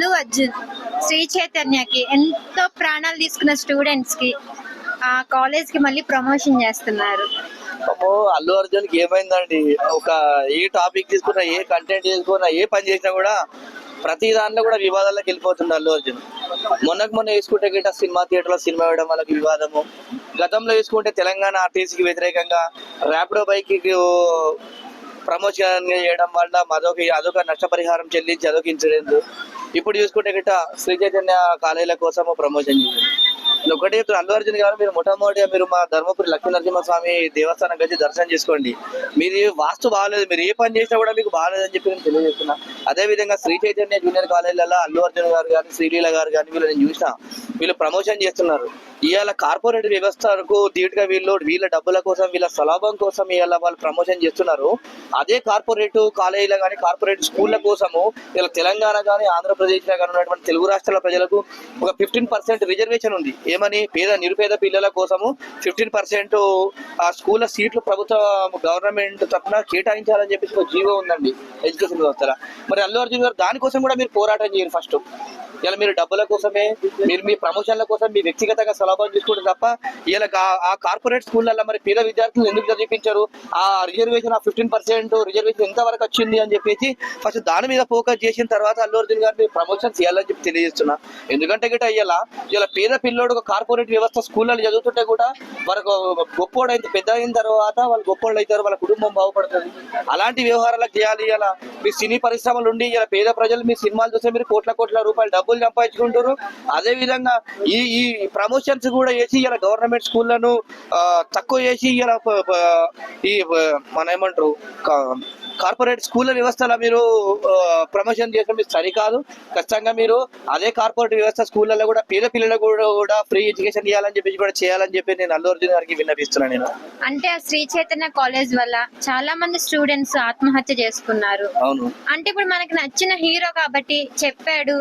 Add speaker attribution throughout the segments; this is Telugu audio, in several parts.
Speaker 1: అల్లు అర్జున్ శ్రీ చైతన్యకి ఎంతో ప్రాణాలు తీసుకున్న స్టూడెంట్స్కి ఆ కాలేజ్కి మళ్ళీ ప్రమోషన్ చేస్తున్నారు.
Speaker 2: పాపం అల్లు అర్జున్కి ఏమైందండి? ఒక ఏ టాపిక్ తీసుకున్నా ఏ కంటెంట్ తీసుకున్నా ఏ పని చేసినా కూడా ప్రతి దాంట్లో కూడా వివాదాలకు వెళ్ళిపోతుంది అల్లు అర్జున్. మొన్నకు మొన్న వేసుకుంటే గిట్ట సినిమా థియేటర్లో సినిమా వేయడం వాళ్ళకి వివాదము. గతంలో వేసుకుంటే తెలంగాణ ఆర్టీసీకి వ్యతిరేకంగా ర్యాపిడో బైక్ ప్రమోషన్ చేయడం వల్ల అదొక అదొక నష్టపరిహారం చెల్లించి అదొక ఇన్సిడెంట్. ఇప్పుడు చూసుకుంటే గిట్ట శ్రీ చైతన్య కాలేజీల కోసము ప్రమోషన్ చేసింది ఒకటే అల్లు అర్జున్ గారు మీరు మొట్టమొదటిగా మీరు మా ధర్మపురి లక్ష్మీ నరసింహస్వామి దేవస్థానం కలిసి దర్శనం చేసుకోండి. మీరు వాస్తు బాగాలేదు మీరు ఏ పని చేసినా కూడా మీకు బాగాలేదని చెప్పి నేను తెలియజేస్తున్నా. అదే విధంగా శ్రీ చైతన్య జూనియర్ కాలేజీలలో అల్లు అర్జున్ గారు కానీ శ్రీలీల గారు కానీ వీళ్ళు నేను చూసిన వీళ్ళు ప్రమోషన్ చేస్తున్నారు. ఇవాళ కార్పొరేట్ వ్యవస్థకు ధీటుగా వీళ్ళు వీళ్ళ డబ్బుల కోసం వీళ్ళ స్వలాభం కోసం ఇవాళ వాళ్ళు ప్రమోషన్ చేస్తున్నారు. అదే కార్పొరేట్ కాలేజీల కానీ కార్పొరేట్ స్కూళ్ళ కోసము ఇలా తెలంగాణ కానీ ఆంధ్రప్రదేశ్లో కానీ ఉన్నటువంటి తెలుగు రాష్ట్రాల ప్రజలకు ఒక ఫిఫ్టీన్ పర్సెంట్ రిజర్వేషన్ ఉంది. ఏమని పేద నిరుపేద పిల్లల కోసము ఫిఫ్టీన్ పర్సెంట్ ఆ స్కూళ్ళ సీట్లు ప్రభుత్వ గవర్నమెంట్ తరఫున కేటాయించాలని చెప్పేసి ఒక జీవో ఉందండి ఎడ్యుకేషన్ వ్యవస్థలో. మరి అల్లు అర్జున్ గారు దానికోసం కూడా మీరు పోరాటం చేయరు ఫస్ట్. ఇలా మీరు డబ్బుల కోసమే మీరు మీ ప్రమోషన్ల కోసం మీ వ్యక్తిగతంగా సులభం తీసుకుంటే తప్ప ఇలా ఆ కార్పొరేట్ స్కూళ్ళల్లో మరి పేద విద్యార్థులు ఎందుకు చదివించారు? ఆ రిజర్వేషన్ ఆ ఫిఫ్టీన్ పర్సెంట్ రిజర్వేషన్ ఎంత వరకు వచ్చింది అని చెప్పేసి ఫస్ట్ దాని మీద ఫోకస్ చేసిన తర్వాత అల్లు అర్జున్ గారు మీరు ప్రమోషన్ చేయాలని చెప్పి తెలియజేస్తున్నా. ఎందుకంటే గిట్ట ఇలా ఇలా పేద పిల్లోడు కార్పొరేట్ వ్యవస్థ స్కూళ్ళలో చదువుతుంటే కూడా వాళ్ళకు గొప్పోడు అయితే పెద్ద అయిన తర్వాత వాళ్ళు గొప్పోళ్ళు అవుతారు వాళ్ళ కుటుంబం బాగుపడుతుంది. అలాంటి వ్యవహారాలకు చేయాలి ఇలా మీ సినీ పరిశ్రమలు ఉండి ఇలా పేద ప్రజలు మీ సినిమాలు చూస్తే మీరు కోట్ల కోట్ల రూపాయలు డబ్బు డబ్బులు సంపాదించుకుంటారు అదే విధంగా ఈ ఈ ప్రమోషన్స్ కూడా చేసి ఇలా గవర్నమెంట్ స్కూళ్ళను ఆ, తక్కువ చేసి ఇలా ఈ మన ఏమంటారు కార్పొరేట్ స్కూళ్ళ వ్యవస్థలో మీరు ప్రమోషన్ చేయడం మీరు సరికాదు. ఖచ్చితంగా మీరు అదే కార్పొరేట్ వ్యవస్థ స్కూళ్ళలో కూడా పేద పిల్లలకు కూడా ఫ్రీ ఎడ్యుకేషన్ ఇవ్వాలని చెప్పి కూడా చేయాలని చెప్పి నేను అల్లు అర్జున్ గారికి విన్నపిస్తున్నాను నేను.
Speaker 1: అంటే ఆ శ్రీ చైతన్య కాలేజ్ వల్ల చాలా మంది స్టూడెంట్స్ ఆత్మహత్య చేసుకున్నారు.
Speaker 2: అవును.
Speaker 1: అంటే ఇప్పుడు మనకి నచ్చిన హీరో కాబట్టి చెప్పాడు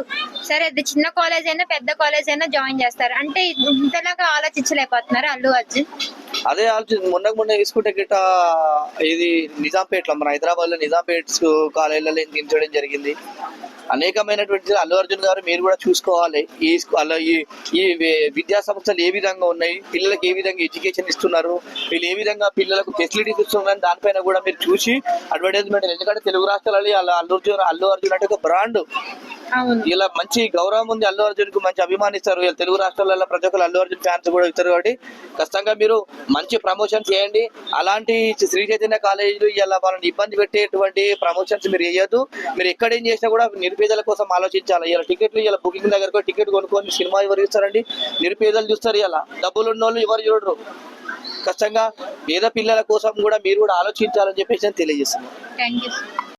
Speaker 1: సరే అది చిన్న కాలేజ్ అయినా పెద్ద కాలేజ్ అయినా జాయిన్ చేస్తారు. అంటే ఇంతలాగా ఆలోచించలేకపోతున్నారు అల్లు అర్జున్?
Speaker 2: అదే ఆలోచన మొన్న మొన్న తీసుకుంటే గిట్ట ఇది నిజాంపేటలో మన హైదరాబాద్లో నిజాంపేట్ కాలేజీలలో దించడం జరిగింది. అనేకమైనటువంటి అల్లు అర్జున్ గారు మీరు కూడా చూసుకోవాలి. ఈ అలా ఈ ఈ విద్యా సంస్థలు ఏ విధంగా ఉన్నాయి? పిల్లలకు ఏ విధంగా ఎడ్యుకేషన్ ఇస్తున్నారు? వీళ్ళు ఏ విధంగా పిల్లలకు ఫెసిలిటీస్ ఇస్తున్నారు దానిపైన కూడా మీరు చూసి అడ్వర్టైజ్మెంట్ ఎందుకంటే తెలుగు రాష్ట్రాలలో అలా అల్లు అర్జున్ అల్లు అర్జున్ అంటే ఒక బ్రాండ్. ఇలా మంచి గౌరవం ఉంది అల్లు అర్జున్కు మంచి అభిమానిస్తారు తెలుగు రాష్ట్రాలలో ప్రతి ఒక్కరు అల్లు అర్జున్ ఫ్యాన్స్ కూడా ఇస్తారు కాబట్టి ఖచ్చితంగా మీరు మంచి ప్రమోషన్ చేయండి. అలాంటి శ్రీ చైతన్య కాలేజీలు ఇలా వాళ్ళని ఇబ్బంది పెట్టేటువంటి ప్రమోషన్స్ మీరు చేయొద్దు. మీరు ఎక్కడ ఏం చేసినా కూడా నిరుపేదల కోసం ఆలోచించాలి. ఇలా టికెట్లు ఇలా బుకింగ్ దగ్గరకు టికెట్ కొనుక్కొని సినిమా ఎవరు ఇస్తారండి నిరుపేదలు చూస్తారు ఇలా. డబ్బులు ఉన్న వాళ్ళు ఎవరు చూడరు. ఖచ్చితంగా పేద పిల్లల కోసం కూడా మీరు కూడా ఆలోచించాలని చెప్పేసి నేను తెలియజేస్తున్నాను.